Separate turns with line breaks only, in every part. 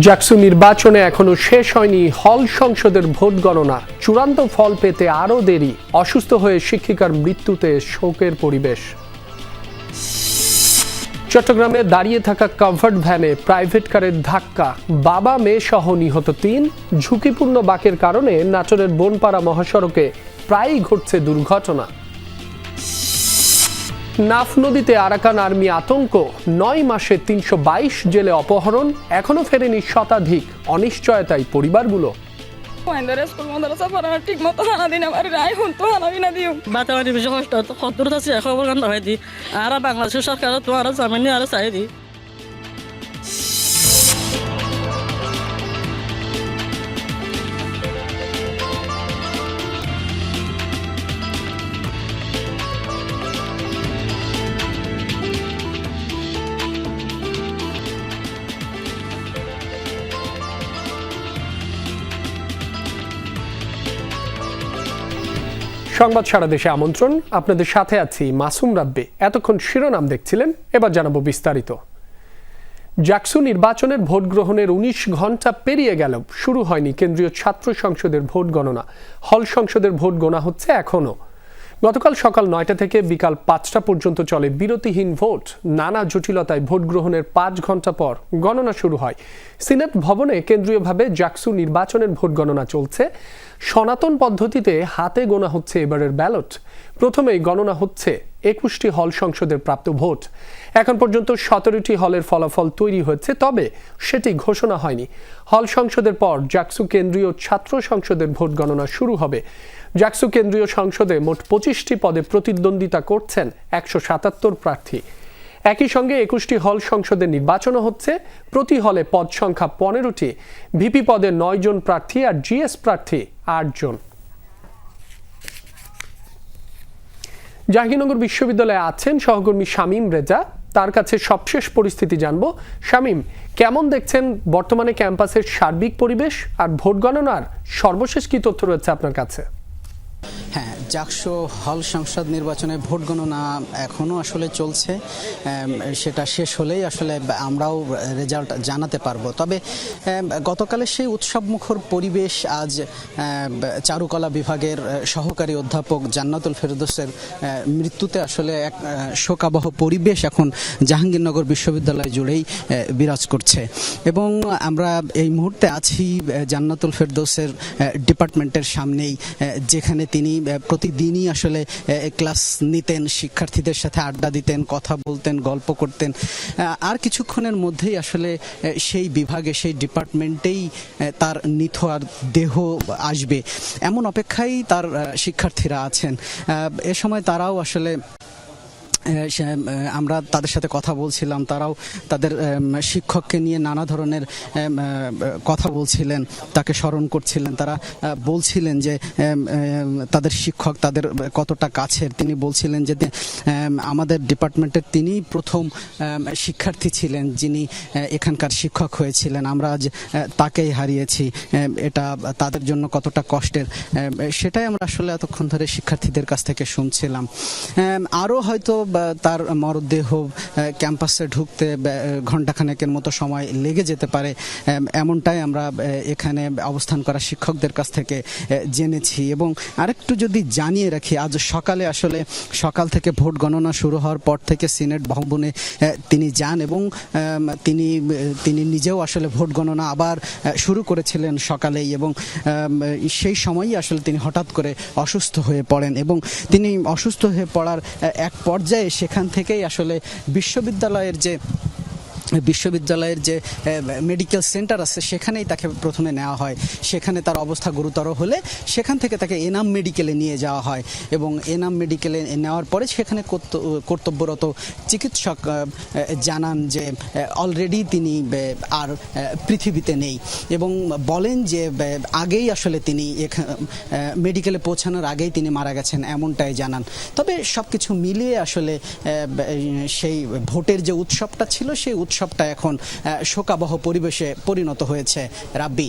জাকসু নির্বাচনে এখনও শেষ হয়নি হল সংসদের ভোট গণনা। চূড়ান্ত ফল পেতে আরও দেরি, অসুস্থ হয়ে শিক্ষিকার মৃত্যুতে শোকের পরিবেশ। চট্টগ্রামে দাঁড়িয়ে থাকা কাভার্ড ভ্যানে প্রাইভেট কারের ধাক্কা। বাবা, মেয়ে সহ নিহত তিন। ঝুঁকিপূর্ণ বাকের কারণে নাটোরের বনপাড়া মহাসড়কে প্রায়ই ঘটছে দুর্ঘটনা। নাফ নদীতে আরাকান আর্মি আতঙ্ক। নয় মাসে তিনশো বাইশ জেলে অপহরণ এখনও ফেরেনি শতাধিক অনিশ্চয়তায় পরিবারগুলো।
স্কুল মাদ্রাসা ঠিক মতো হানা দিন আমার রায় হুন তো হানা বিনা দিও।
বাতাবাড়ি বেশি কষ্ট কত আছে খবর কান হয় দি। আর বাংলাদেশের সরকার জামিন আর চাই দি।
সংবাদ সারা দেশে আমন্ত্রণ। আপনাদের সাথে আছি মাসুম রাব্বি। এতক্ষণ শিরোনাম দেখছিলেন, এবার জানাব বিস্তারিত। জাকসু নির্বাচনের ভোট গ্রহণের উনিশ ঘণ্টা পেরিয়ে গেল শুরু হয়নি কেন্দ্রীয় ছাত্র সংসদের ভোট গণনা। হল সংসদের ভোট গোনা হচ্ছে এখনও। গতকাল সকাল নয়টা থেকে বিকাল পাঁচটা পর্যন্ত চলে বিরতিহীন ভোট। নানা জটিলতায় ভোট গ্রহণের পাঁচ ঘণ্টা পর গণনা শুরু হয়। সিনেট ভবনে কেন্দ্রীয়ভাবে জাকসু নির্বাচনের ভোট গণনা চলছে। সনাতন পদ্ধতিতে হাতে গোনা হচ্ছে এবারের ব্যালট। প্রথমেই গণনা হচ্ছে একুশটি হল সংসদের প্রাপ্ত ভোট। এখন পর্যন্ত সতেরোটি হলের ফলাফল তৈরি হয়েছে, তবে সেটি ঘোষণা হয়নি। হল সংসদের পর জাকসু কেন্দ্রীয় ছাত্র সংসদের ভোট গণনা শুরু হবে। জাকসু কেন্দ্রীয় সংসদে মোট পঁচিশটি পদে প্রতিদ্বন্দ্বিতা করছেন একশো সাতাত্তর প্রার্থী। একই সঙ্গে একুশটি হল সংসদের নির্বাচনও হচ্ছে। প্রতি হলে পদ সংখ্যা পনেরোটি। ভিপি পদে নয় জন প্রার্থী আর জিএস প্রার্থী আট জন জাহাঙ্গীরনগর বিশ্ববিদ্যালয়ে আছেন সহকর্মী শামীম রেজা। তার কাছে সবশেষ পরিস্থিতি জানব। শামীম, কেমন দেখছেন বর্তমানে ক্যাম্পাসের সার্বিক পরিবেশ আর ভোট গণনার সর্বশেষ কি তথ্য রয়েছে আপনার কাছে?
হ্যাঁ জাকসু হল সংসদ নির্বাচনে ভোট গণনা এখনও আসলে চলছে। সেটা শেষ হলেই আসলে আমরাও রেজাল্ট জানাতে পারব। তবে গতকালের সেই উৎসবমুখর পরিবেশ আজ চারুকলা বিভাগের সহকারী অধ্যাপক জান্নাতুল ফেরদৌসের মৃত্যুতে আসলে এক শোকাবহ পরিবেশ এখন জাহাঙ্গীরনগর বিশ্ববিদ্যালয় জুড়েই বিরাজ করছে। এবং আমরা এই মুহূর্তে আছি জান্নাতুল ফেরদৌসের ডিপার্টমেন্টের সামনেই যেখানে তিনি প্রতিদিনই আসলে ক্লাস নিতেন, শিক্ষার্থীদের সাথে আড্ডা দিতেন, কথা বলতেন, গল্প করতেন। আর কিছুক্ষণের মধ্যেই আসলে সেই বিভাগে, সেই ডিপার্টমেন্টেই তার নিথর দেহ আসবে। এমন অপেক্ষায় তার শিক্ষার্থীরা আছেন। এ সময় তারাও আসলে আমরা তাদের সাথে কথা বলছিলাম, তারাও তাদের শিক্ষককে নিয়ে নানা ধরনের কথা বলছিলেন, তাকে স্মরণ করছিলেন, তারা বলছিলেন যে তাদের শিক্ষক তাদের কতটা কাছের। তিনি বলছিলেন যে আমাদের ডিপার্টমেন্টের তিনি প্রথম শিক্ষার্থী ছিলেন, যিনি এখানকার শিক্ষক হয়েছিলেন। আমরা আজ তাকেই হারিয়েছি এটা তাদের জন্য কতটা কষ্টের সেটাই আমরা আসলে এতক্ষণ ধরে শিক্ষার্থীদের কাছ থেকে শুনছিলাম। আরও হয়তো তার মরদেহ ক্যাম্পাসে ঢুকতে ঘণ্টাখানেকের মতো সময় লেগে যেতে পারে। এমনটাই আমরা এখানে অবস্থান করা শিক্ষকদের কাছ থেকে জেনেছি। এবং আরেকটু যদি জানিয়ে রাখি, আজ সকালে আসলে সকাল থেকে ভোট গণনা শুরু হওয়ার পর থেকে সিনেট ভবনে তিনি যান এবং তিনি তিনি নিজেও আসলে ভোট গণনা আবার শুরু করেছিলেন সকালেই এবং সেই সময়ই আসলে তিনি হঠাৎ করে অসুস্থ হয়ে পড়েন এবং তিনি অসুস্থ হয়ে পড়ার এক পর্যায়ে সেখান থেকেই আসলে বিশ্ববিদ্যালয়ের যে বিশ্ববিদ্যালয়ের যে মেডিকেল সেন্টার আছে, সেখানেই তাকে প্রথমে নেওয়া হয়। সেখানে তার অবস্থা গুরুতর হলে সেখান থেকে তাকে এনাম মেডিকেলে নিয়ে যাওয়া হয় এবং এনাম মেডিকেলে নেওয়ার পরে সেখানে কর্ত- কর্তব্যরত চিকিৎসক জানান যে অলরেডি তিনি আর পৃথিবীতে নেই এবং বলেন যে আগেই আসলে তিনি মেডিকেলে পৌঁছানোর আগেই তিনি মারা গেছেন এমনটাই জানান। তবে সব কিছু মিলিয়ে আসলে সেই ভোটের যে উৎসবটা ছিল, সেই উৎসবটা এখন শোকাবহ পরিবেশে পরিণত হয়েছে রাব্বি।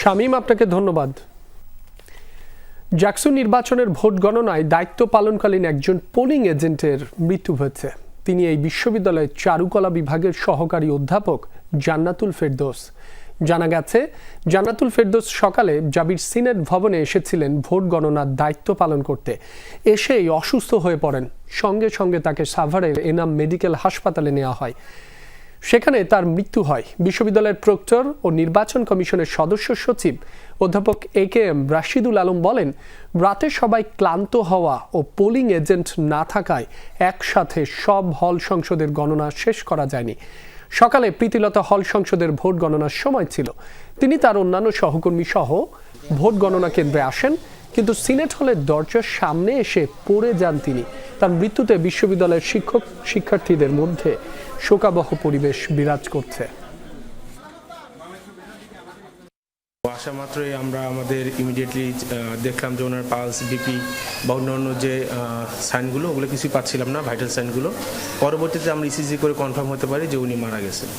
শামীম, আপনাকে ধন্যবাদ। জাকসু নির্বাচনের ভোট গণনায় দায়িত্ব পালনকালীন একজন পোলিং এজেন্টের মৃত্যু হয়েছে। তিনি এই বিশ্ববিদ্যালয়ের চারুকলা বিভাগের সহকারী অধ্যাপক জান্নাতুল ফেরদৌস। জানা গেছে, জান্নাতুল ফেরদৌস সকালে জাবির সিনেট ভবনে এসেছিলেন ভোট গণনার দায়িত্ব পালন করতে। এসেই অসুস্থ হয়ে পড়েন। সঙ্গে সঙ্গে তাকে সাভারের এনাম মেডিকেল হাসপাতালে নেওয়া হয়। সেখানে তার মৃত্যু হয়। বিশ্ববিদ্যালয়ের প্রক্টর ও নির্বাচন কমিশনের সদস্য সচিব অধ্যাপক A K M Rashidul Alam বলেন, রাতে সবাই ক্লান্ত হওয়া ও পোলিং এজেন্ট না থাকায় একসাথে সব হল সংসদের গণনা শেষ করা যায়নি। সকালে প্রীতিলতা হল সংসদের ভোট গণনার সময় ছিল। তিনি তার অন্যান্য সহকর্মী সহ ভোট গণনা কেন্দ্রে আসেন, কিন্তু সিনেট হলের দরজার সামনে এসে পড়ে যান তিনি। তার মৃত্যুতে বিশ্ববিদ্যালয়ের শিক্ষক শিক্ষার্থীদের মধ্যে শোকাবহ পরিবেশ বিরাজ করছে।
আসা মাত্রই আমরা আমাদের ইমিডিয়েটলি দেখলাম যে ওনার পালস বিপি বা অন্যান্য যে সাইনগুলো, ওগুলো কিছুই পাচ্ছিলাম না ভাইটাল সাইনগুলো। পরবর্তীতে আমরা ইসিজি করে কনফার্ম হতে পারি যে উনি মারা গেছেন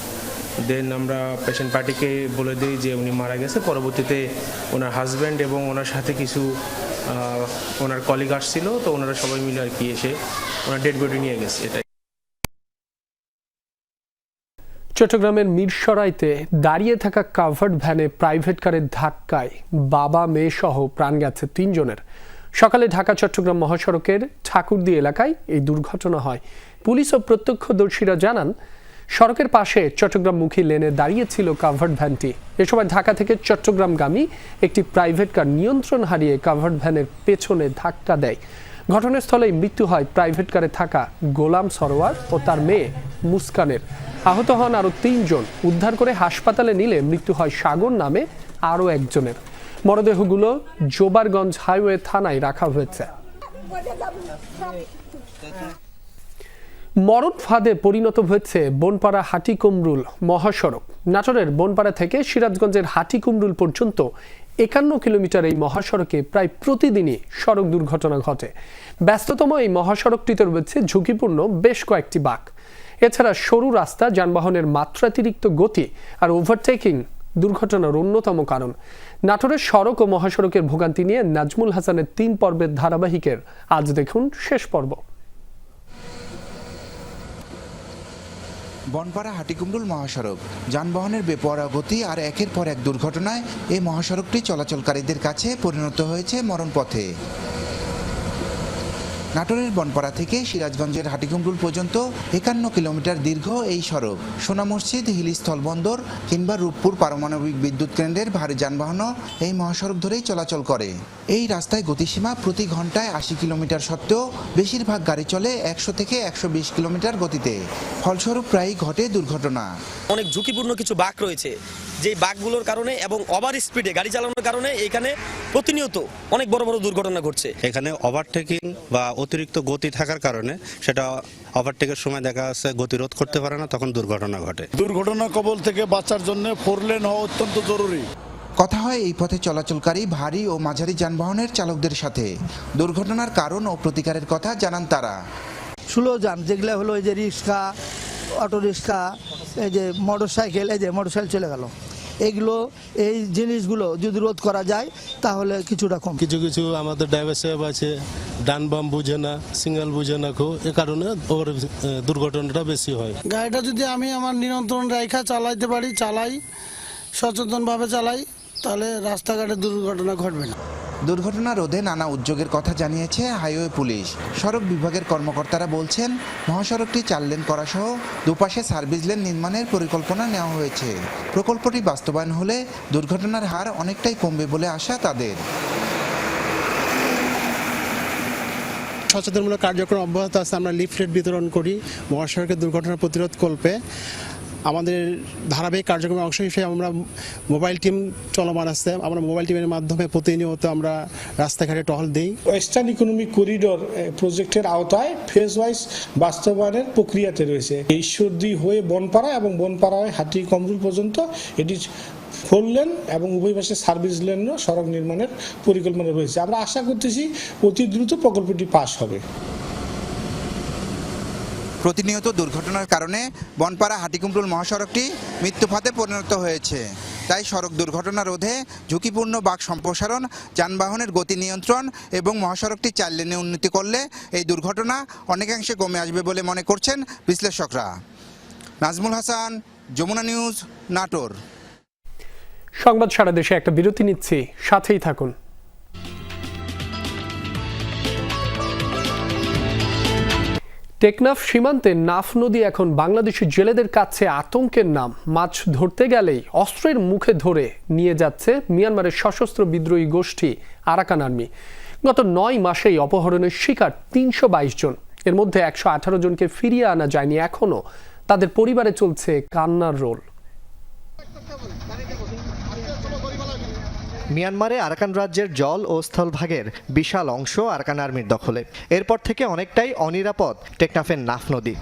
দেন আমরা পেশেন্ট পার্টিকে বলে দিই যে উনি মারা গেছে। পরবর্তীতে ওনার হাজব্যান্ড এবং ওনার সাথে কিছু ওনার কলিগ আসছিল, তো ওনারা সবাই মিলে আর কি এসে ওনার ডেড বডি নিয়ে গেছে। এটাই।
চট্টগ্রামের মিরসরাইতে দাঁড়িয়ে থাকা কাভার্ড ভ্যানে প্রাইভেট কারের ধাক্কায় বাবা, মেয়ে সহ প্রাণ গেছে তিনজনের। সকালে ঢাকা, চট্টগ্রাম মহাসড়কের ঠাকুরদি এলাকায় এই দুর্ঘটনা হয়। পুলিশ ও প্রত্যক্ষদর্শীরা জানান, সড়কের পাশে চট্টগ্রামমুখী লেনে দাঁড়িয়েছিল কাভার্ড ভ্যানটি এ সময় ঢাকা থেকে চট্টগ্রামগামী একটি প্রাইভেট কার নিয়ন্ত্রণ হারিয়ে কাভার্ড ভ্যানের পেছনে ধাক্কা দেয়। ঘটনাস্থলেই মৃত্যু হয় প্রাইভেট কারে থাকা গোলাম সরোয়ার ও তার মেয়ে মুস্কানের। আহত হন আরও তিনজন। উদ্ধার করে হাসপাতালে নিলে মৃত্যু হয় সাগর নামে আরও একজনের। মরদেহগুলো জোবারগঞ্জ হাইওয়ে থানায় রাখা হয়েছে। মরণ ফাঁদে পরিণত হয়েছে বনপাড়া হাটিকুমরুল মহাসড়ক। নাটোরের বনপাড়া থেকে সিরাজগঞ্জের হাটিকুমরুল পর্যন্ত একান্ন কিলোমিটার এই মহাসড়কে প্রায় প্রতিদিনই সড়ক দুর্ঘটনা ঘটে। ব্যস্ততম এই মহাসড়কটিতে রয়েছে ঝুঁকিপূর্ণ বেশ কয়েকটি বাঁক। এছাড়া সরু রাস্তা, যানবাহনের মাত্রাতিরিক্ত গতি আর ওভারটেকিং দুর্ঘটনার অন্যতম কারণ। নাটোরের সড়ক ও মহাসড়কের ভোগান্তি নিয়ে নাজমুল হাসানের তিন পর্বের ধারাবাহিকের আজ দেখুন শেষ পর্ব।
বনপাড়া হাটিকুমরুল মহাসড়ক। যানবাহনের বেপরোয়া গতি আর একের পর এক দুর্ঘটনায় এই মহাসড়কটি চলাচলকারীদের কাছে পরিণত হয়েছে মরণপথে। নাটোরের বনপাড়া থেকে সিরাজগঞ্জের হাটিকুমরুল পর্যন্ত একান্ন কিলোমিটার দীর্ঘ এই সড়ক। সোনা মসজিদ হিলি স্থলবন্দর কিংবা রূপপুর পারমাণবিক বিদ্যুৎ কেন্দ্রের ভারী যানবাহনও এই মহাসড়ক ধরেই চলাচল করে। এই রাস্তায় গতিসীমা প্রতি ঘন্টায় আশি কিলোমিটার সত্ত্বেও বেশিরভাগ গাড়ি চলে একশো থেকে একশো বিশ কিলোমিটার গতিতে। ফলস্বরূপ প্রায়ই ঘটে দুর্ঘটনা।
অনেক ঝুঁকিপূর্ণ কিছু বাঁক রয়েছে। যেই বাঁকগুলোর কারণে এবং ওভার স্পিডে গাড়ি চালানোর কারণে এখানে প্রতিনিয়ত অনেক বড় বড় দুর্ঘটনা ঘটছে।
এখানে ওভারটেকিং বা অতিরিক্ত গতি থাকার কারণে সেটা ওভারটেকের সময় দেখা যাচ্ছে গতিরোধ করতে পারে না তখন দুর্ঘটনা ঘটে।
দুর্ঘটনা কবল থেকে বাঁচার জন্য ফোর লেন হওয়া অত্যন্ত জরুরি।
কথা হয় এই পথে চলাচলকারী ভারী ও মাঝারি যানবাহনের চালকদের সাথে। দুর্ঘটনার কারণ ও প্রতিকারের কথা জানান তারা।
স্লো যান যেগুলো হলো এই যে রিক্সা অটো রিক্সা এই যে মোটর সাইকেল এই যে মোটর সাইকেল চলে গেল। এগুলো এই জিনিসগুলো যদি রোধ করা যায় তাহলে কিছুটা কম
কিছু কিছু আমাদের ড্রাইভার সাহেব আছে ডান বাম বুঝে না সিঙ্গেল বুঝে না খুব এ কারণে ওর দুর্ঘটনাটা বেশি হয়।
গাড়িটা যদি আমি আমার নিয়ন্ত্রণ রেখা চালাইতে পারি চালাই সচেতনভাবে চালাই তাহলে রাস্তাঘাটে দুর্ঘটনা ঘটবে না।
দুর্ঘটনা রোধে নানা উদ্যোগের কথা জানিয়েছে হাইওয়ে পুলিশ। সড়ক বিভাগের কর্মকর্তারা বলছেন, মহাসড়কটি চার লেন করা সহ দুপাশে সার্ভিস লেন নির্মাণের পরিকল্পনা নেওয়া হয়েছে। প্রকল্পটি বাস্তবায়ন হলে দুর্ঘটনার হার অনেকটাই কমবে বলে আশা তাদের।
সচেতনমূলক কার্যক্রম অব্যাহত আছে। আমরা লিফলেট বিতরণ করি। মহাসড়কের দুর্ঘটনা প্রতিরোধ কল্পে আমাদের ধারাবাহিক কার্যক্রমের অংশ হিসেবে আমরা মোবাইল টিম চলমান আছে। আমরা মোবাইল টিমের মাধ্যমে প্রতিনিয়ত আমরা রাস্তাঘাটে টহল দিই।
ওয়েস্টার্ন ইকোনমিক করিডোর প্রজেক্টের আওতায় ফেজ ওয়াইজ বাস্তবায়নের প্রক্রিয়াতে রয়েছে। ঈশ্বরদী হয়ে বনপাড়া এবং বনপাড়া হয়ে হাতি, কমরুল পর্যন্ত এটি ফোর লেন এবং উভয় পাশে সার্ভিস লেনও সড়ক নির্মাণের পরিকল্পনা রয়েছে। আমরা আশা করতেছি অতি দ্রুত প্রকল্পটি পাশ হবে।
প্রতিনিয়ত দুর্ঘটনার কারণে বনপাড়া হাটিকুমরুল মহাসড়কটি মৃত্যুফাতে পরিণত হয়েছে। তাই সড়ক দুর্ঘটনা রোধে ঝুঁকিপূর্ণ বাক সম্প্রসারণ, যানবাহনের গতি নিয়ন্ত্রণ এবং মহাসড়কটি চার লেনে উন্নতি করলে এই দুর্ঘটনা অনেকাংশে কমে আসবে বলে মনে করছেন বিশ্লেষকরা। নাজমুল হাসান, যমুনা নিউজ, নাটোর।
সংবাদ সারা দেশে একটা বিরতি নিচ্ছি, সাথেই থাকুন। টেকনাফ সীমান্তে নাফ নদী এখন বাংলাদেশি জেলেদের কাছে আতঙ্কের নাম। মাছ ধরতে গেলেই অস্ত্রের মুখে ধরে নিয়ে যাচ্ছে মিয়ানমারের সশস্ত্র বিদ্রোহী গোষ্ঠী আরাকান আর্মি। গত নয় মাসেই অপহরণের শিকার তিনশো বাইশ জন। এর মধ্যে একশো আঠারো জনকে ফিরিয়ে আনা যায়নি এখনও। তাদের পরিবারে চলছে কান্নার রোল।
মিয়ানমারে আরাকান রাজ্যের জল ও স্থলভাগের বিশাল অংশ আরাকান আর্মির দখলে। এরপর থেকে অনেকটাই অনিরাপদ টেকনাফের নাফ নদী।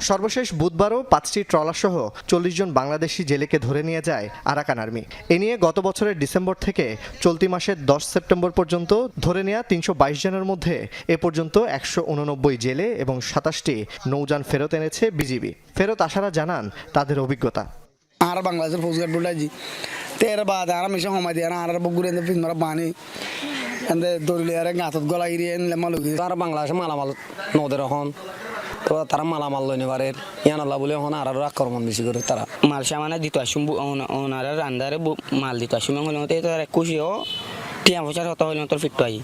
সর্বশেষ বুধবারও পাঁচটি ট্রলারসহ চল্লিশ জন বাংলাদেশি জেলেকে ধরে নিয়ে যায় আরাকান আর্মি। এ নিয়ে গত বছরের ডিসেম্বর থেকে চলতি মাসের দশ সেপ্টেম্বর পর্যন্ত ধরে নেওয়া তিনশো বাইশ জনের মধ্যে এ পর্যন্ত একশো উননব্বই জেলে এবং সাতাশটি নৌযান ফেরত এনেছে বিজিবি। ফেরত আসারা জানান তাদের অভিজ্ঞতা।
আর বাংলাদেশের ফৌজগার ডুলাইজি তের বাদ আর মিশে সময় দিয়ে আর বগুড়ে ফিন মারা বানি এন্দে দৌড়লে আর গাঁতত গলা ইরিয়ে এনলে মালুকি
তারা বাংলাদেশে মালামাল নদের এখন তো তারা মালামাল লই নেবারে ইয়ান আল্লাহ বলে এখন আর আক্রমণ বেশি করে তারা
মাল সামানে দিতে আসুম ওনারা রান্দারে মাল দিতে আসুম হইলে তো তার খুশিও টিয়া পয়সার হতা হইলে তোর ফিটটো আই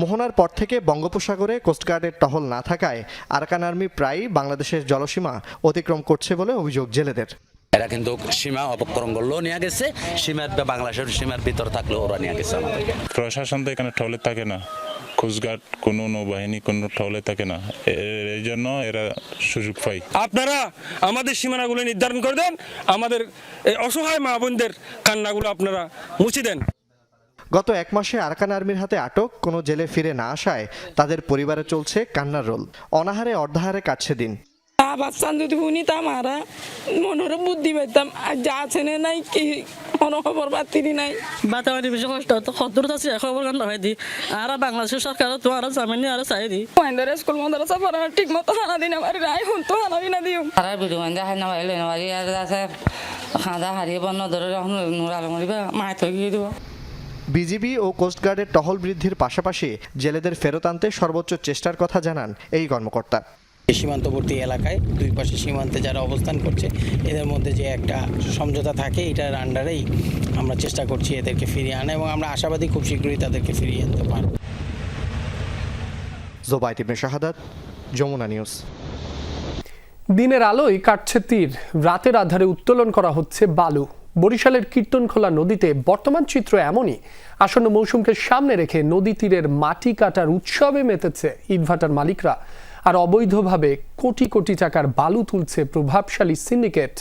মোহনার পর থেকে বঙ্গোপসাগরে কোস্টগার্ডের টহল না থাকায় আরাকান আর্মি প্রায়ই বাংলাদেশের জলসীমা অতিক্রম করছে বলে অভিযোগ জেলেদের।
এরা কিন্তু সীমা অপকরণ করলেও নিয়ে গেছে সীমার বাংলাদেশের সীমার ভিতর থাকলেও ওরা নিয়ে গেছে আমাদের।
প্রশাসন তো এখানে ঠলে থাকে না। কোস্টগার্ড কোনো নৌবাহিনী কোনো টহলে থাকে না। এই জন্য এরা সুযোগ পায়।
আপনারা আমাদের সীমানাগুলো নির্ধারণ করে দেন আমাদের এই অসহায় মা বোনদের কান্নাগুলো আপনারা মুছে দেন।
গত এক মাসে আরাকান আর্মির হাতে আটক কোনো জেলে ফিরে না আসায় তাদের পরিবারে চলছে কান্নার রোল। অনাহারে অর্ধাহারে কাটছে দিন।
বাচ্চান যদি শুনি তা মারা মনের বুদ্ধি পাইতাম। আর যা আছে না নাই কি কোনো খবর পাত্তিনি নাই।
বাতাবাড়ি বেশি কষ্ট হতো খদ্দর আছে খবর কান্ড হয় দি। আর বাংলাদেশের সরকার তোমার জামিন আর চাই দি।
মহেন্দ্র স্কুল মাদ্রাসা পড়া ঠিক মতো হানা দিন আমার রায় হুন তো হানা দিনা দিও।
তারা বিধু মানে হাই না বাইলে না বাড়ি আর আছে। খাঁদা হারিয়ে বন্ধ ধরে যখন নুরাল মরিবা মায় তো গিয়ে দিব।
বিজিবি ও কোস্টগার্ডের টহল বৃদ্ধির পাশাপাশি জেলেদের ফেরত আনতে সর্বোচ্চ চেষ্টার কথা জানান এই কর্মকর্তা।
সীমান্তবর্তী এলাকায় দুই পাশে সীমান্তে যারা অবস্থান করছে এদের মধ্যে যে একটা সমঝোতা থাকে এটার আন্ডারেই আমরা চেষ্টা করছি এদেরকে ফিরিয়ে আনা এবং আমরা আশাবাদী খুব শীঘ্রই তাদেরকে ফিরিয়ে আনতে পারব।
জোবাইত ইবনে শাহাদাত যমুনা নিউজ।
দিনের আলোয় কাটছে তীর রাতের আধারে উত্তোলন করা হচ্ছে বালু। বরিশালের কীর্তনখোলা নদীতে বর্তমান চিত্র এমনই। আসন্ন মৌসুমকে সামনে রেখে নদী তীরের মাটি কাটার উৎসবে মেতেছে ইটভাটার মালিকরা। আর অবৈধভাবে কোটি কোটি টাকার বালু তুলছে প্রভাবশালী সিন্ডিকেট।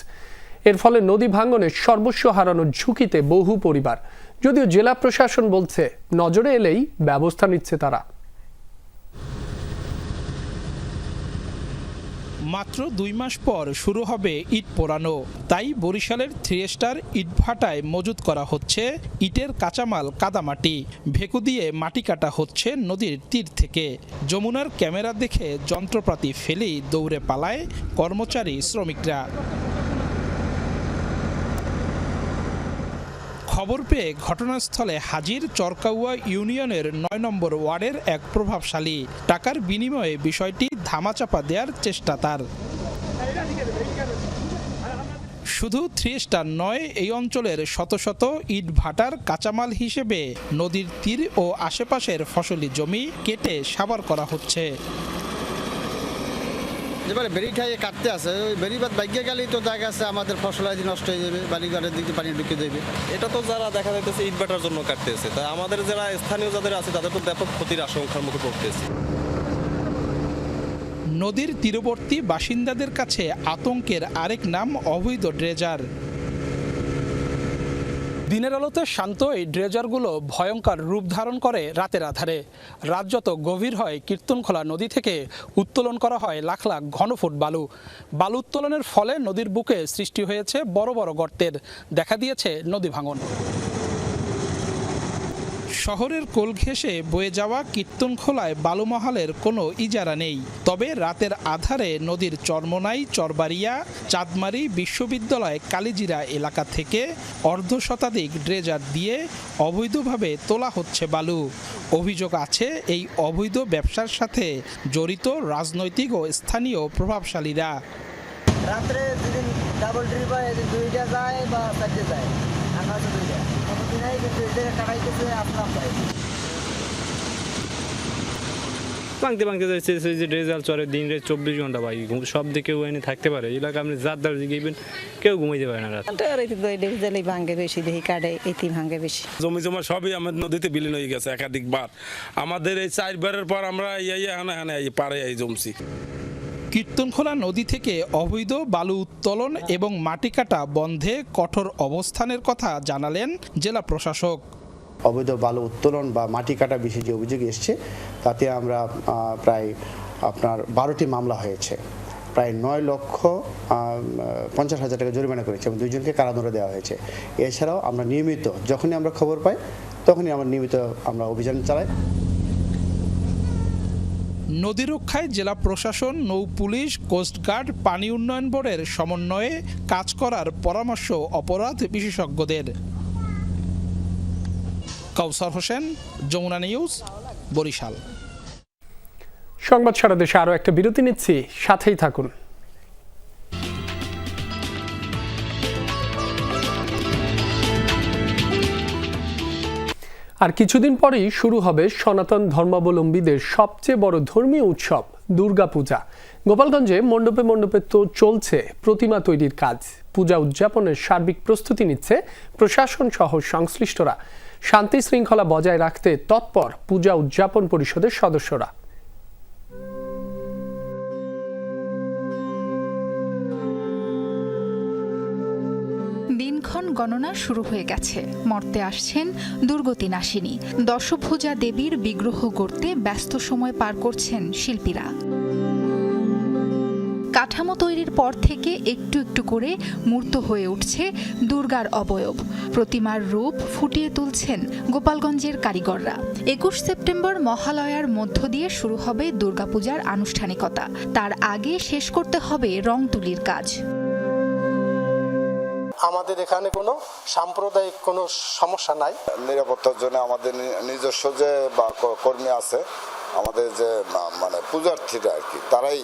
এর ফলে নদী ভাঙনে সর্বস্ব হারানোর ঝুঁকিতে বহু পরিবার। যদিও জেলা প্রশাসন বলছে, নজরে এলেই ব্যবস্থা নিচ্ছে তারা।
মাত্র দুই মাস পর শুরু হবে ইট পোড়ানো। তাই বরিশালের থ্রি স্টার ইটভাটায় মজুত করা হচ্ছে ইটের কাঁচামাল কাদামাটি। ভেকু দিয়ে মাটি কাটা হচ্ছে নদীর তীর থেকে। যমুনার ক্যামেরা দেখে যন্ত্রপাতি ফেলেই দৌড়ে পালায় কর্মচারী শ্রমিকরা। খবর পেয়ে ঘটনাস্থলে হাজির চরকাউয়া ইউনিয়নের নয় নম্বর ওয়ার্ডের এক প্রভাবশালী। টাকার বিনিময়ে বিষয়টি ধামাচাপা দেওয়ার চেষ্টা তার। শুধু থ্রি স্টার নয়, এই অঞ্চলের শত শত ইট ভাটার কাঁচামাল হিসেবে নদীর তীর ও আশেপাশের ফসলি জমি কেটে সাবার করা হচ্ছে।
যেবারে বেরি খাইয়ে কাটতে আছে। ওই বেরি বাদ বাইকে গেলেই তো দেখা আছে আমাদের ফসল আদি নষ্ট হয়ে যাবে বালিঘাটের দিকে পানি ঢুকে যাবে
এটা তো যারা দেখা যাইতেছে ইটভাটার জন্য কাটতেছে তা আমাদের যারা স্থানীয় যাদের আছে তাদের তো ব্যাপক ক্ষতির আশঙ্কার মুখে পড়তেছে।
নদীর তীরবর্তী বাসিন্দাদের কাছে আতঙ্কের আরেক নাম অবৈধ ড্রেজার। দিনের আলোতে শান্ত এই ড্রেজারগুলো ভয়ঙ্কর রূপ ধারণ করে রাতের আধারে। রাত যত গভীর হয়, কীর্তনখোলা নদী থেকে উত্তোলন করা হয় লাখ লাখ ঘনফুট বালু। বালু উত্তোলনের ফলে নদীর বুকে সৃষ্টি হয়েছে বড় বড় গর্তের, দেখা দিয়েছে নদী ভাঙন। শহরের কোল ঘেঁষে বয়ে যাওয়া কীর্তনখোলায় বালুমহালের কোনো ইজারা নেই। তবে রাতের আধারে নদীর চরমোনাই, চরবাড়িয়া, চাঁদমারি বিশ্ববিদ্যালয়, কালিজিরা এলাকা থেকে অর্ধ শতাধিক ড্রেজার দিয়ে অবৈধভাবে তোলা হচ্ছে বালু। অভিযোগ আছে, এই অবৈধ ব্যবসার সাথে জড়িত রাজনৈতিক ও স্থানীয় প্রভাবশালীরা।
রাত্রে যেদিন ডাবল ট্রিপ হয় দুইটা যায় বা চারটে যায়। আর নয়তো দুইটা দিনাই কিন্তু এদের কাটাইতেছে আপনার
ভাঙতে ভাঙতে যাচ্ছে সেই যে রেজাল্ট চলে দিন রে চব্বিশ ঘণ্টা ভাই। ঘুম- সব দিকে এনে থাকতে পারে। এলাকা আপনি যার দ্বার গেবেন কেউ ঘুমাইতে পারে না রাত।
ভাঙ্গে বেশি দেখি কাটে এটি ভাঙ্গে বেশি।
জমি জমা সবই আমাদের নদীতে বিলীন হয়ে গেছে একাধিকবার। আমাদের এই চারবারের পর আমরা এই হানা হানা এই পারে এই জমছি।
কীর্তনখোলা নদী থেকে অবৈধ বালু উত্তোলন এবং মাটি কাটা বন্ধে কঠোর অবস্থানের কথা জানালেন জেলা প্রশাসক।
অবৈধ বালু উত্তোলন বা মাটি কাটা বিষয়ে যে অভিযোগ এসছে, তাতে আমরা প্রায় আপনার বারোটি মামলা হয়েছে। প্রায় নয় লক্ষ পঞ্চাশ হাজার টাকা জরিমানা করেছে এবং দুইজনকে কারাদণ্ড দেওয়া হয়েছে। এছাড়াও আমরা নিয়মিত, যখনই আমরা খবর পাই, তখনই আমরা নিয়মিত আমরা অভিযান চালাই।
নদী রক্ষায় জেলা প্রশাসন, নৌ পুলিশ কোস্টগার্ড পানি উন্নয়ন বোর্ডের সমন্বয়ে কাজ করার পরামর্শ অপরাধ বিশেষজ্ঞদের। কাউসার হোসেন, যমুনা নিউজ, বরিশাল।
সংবাদ সারা দেশে আরও একটা বিরতি নিচ্ছি, সাথেই থাকুন। আর কিছুদিন পরেই শুরু হবে সনাতন ধর্মাবলম্বীদের সবচেয়ে বড় ধর্মীয় উৎসব, দুর্গাপূজা। গোপালগঞ্জে মণ্ডপে মণ্ডপে তো চলছে প্রতিমা তৈরির কাজ। পূজা উদযাপনের সার্বিক প্রস্তুতি নিচ্ছে প্রশাসন সহ সংশ্লিষ্টরা। শান্তি শৃঙ্খলা বজায় রাখতে তৎপর পূজা উদযাপন পরিষদের সদস্যরা।
দিনক্ষণ গণনা শুরু হয়ে গেছে। মর্তে আসছেন দুর্গতি নাশিনী দশভুজা দেবীর বিগ্রহ গড়তে ব্যস্ত সময় পার করছেন শিল্পীরা। কাঠামো তৈরির পর থেকে একটু একটু করে মূর্ত হয়ে উঠছে দুর্গার অবয়ব। প্রতিমার রূপ ফুটিয়ে তুলছেন গোপালগঞ্জের কারিগররা। একুশ সেপ্টেম্বর মহালয়ার মধ্য দিয়ে শুরু হবে দুর্গাপূজার আনুষ্ঠানিকতা। তার আগে শেষ করতে হবে রং তুলির কাজ।
আমাদের এখানে কোনো সাম্প্রদায়িক কোনো সমস্যা নাই।
নিরাপত্তার জন্য আমাদের নিজস্ব যে বা কর্মী আছে আমাদের যে মানে পূজার্থীরা আর কি তারাই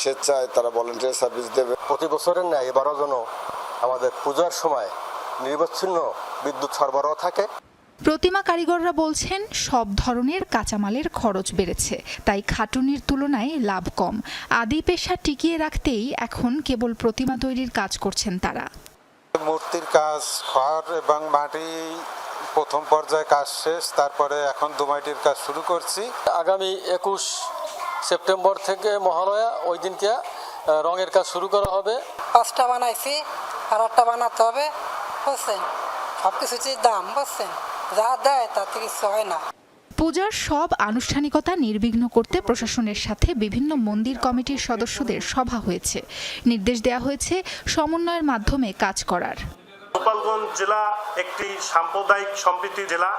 স্বেচ্ছায় তারা ভলেন্টিয়ার সার্ভিস দেবে।
প্রতি বছরের ন্যায় এবারও যেন আমাদের পূজার সময় নিরবচ্ছিন্ন বিদ্যুৎ সরবরাহ থাকে।
প্রতিমা কারিগররা বলছেন সব ধরনের কাঁচামালের খরচ বেড়েছে তাই খাটুনির তুলনায় লাভ কম। আদি পেশা টিকিয়ে রাখতেই এখন কেবল প্রতিমা তৈরির কাজ করছেন তারা।
মূর্তির কাজ খড় এবং মাটি প্রথম পর্যায়ে কাজ শেষ তারপরে এখন দুমাইটির কাজ শুরু করছি।
আগামী একুশ সেপ্টেম্বর থেকে মহালয়া ওই দিনকে রঙের কাজ শুরু করা হবে।
পাঁচটা বানাইছি আর আটটা বানাতে হবে বুঝছেন? সব কিছুর দাম বুঝছেন? যা দেয় তাতে কিছু হয় না।
পূজার সব আনুষ্ঠানিকতা নির্বিঘ্ন করতে প্রশাসনের সাথে বিভিন্ন মন্দির কমিটির সদস্যদের সভা হয়েছে। নির্দেশ দেওয়া হয়েছে সমন্বয়ের মাধ্যমে কাজ করার।
গোপালগঞ্জ জেলা একটি সাম্প্রদায়িক সম্প্রীতি জেলা।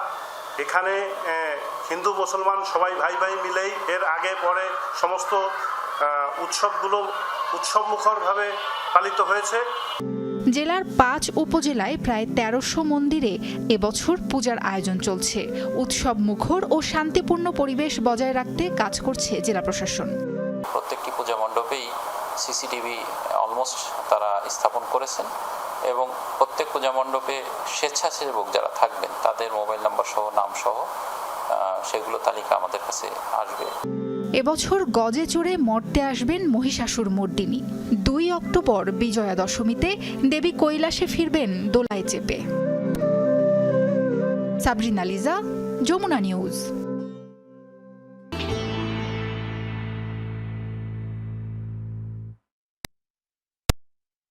এখানে হিন্দু, মুসলমান সবাই ভাই ভাই মিলেই এর আগে পরে সমস্ত উৎসবগুলো উৎসবমুখরভাবে পালিত হয়েছে।
জেলার পাঁচ উপজেলায় প্রায় তেরোশো মন্দিরে এবছর পূজার আয়োজন চলছে। উৎসব মুখর ও শান্তিপূর্ণ পরিবেশ বজায় রাখতে কাজ করছে জেলা প্রশাসন।
প্রত্যেকটি পূজা মণ্ডপেই সিসিটিভি অলমোস্ট তারা স্থাপন করেছেন এবং প্রত্যেক পূজা মণ্ডপে স্বেচ্ছাসেবক যারা থাকবেন, তাদের মোবাইল নাম্বার সহ নাম সহ সেগুলো তালিকা আমাদের কাছে আসবে।
এবছর গজে চড়ে মর্তে আসবেন মহিষাসুর মর্দিনী। দুই অক্টোবর বিজয়া দশমীতে দেবী কৈলাসে ফিরবেন দোলায় চেপে। সাবরিনা লিজা, যমুনা নিউজ।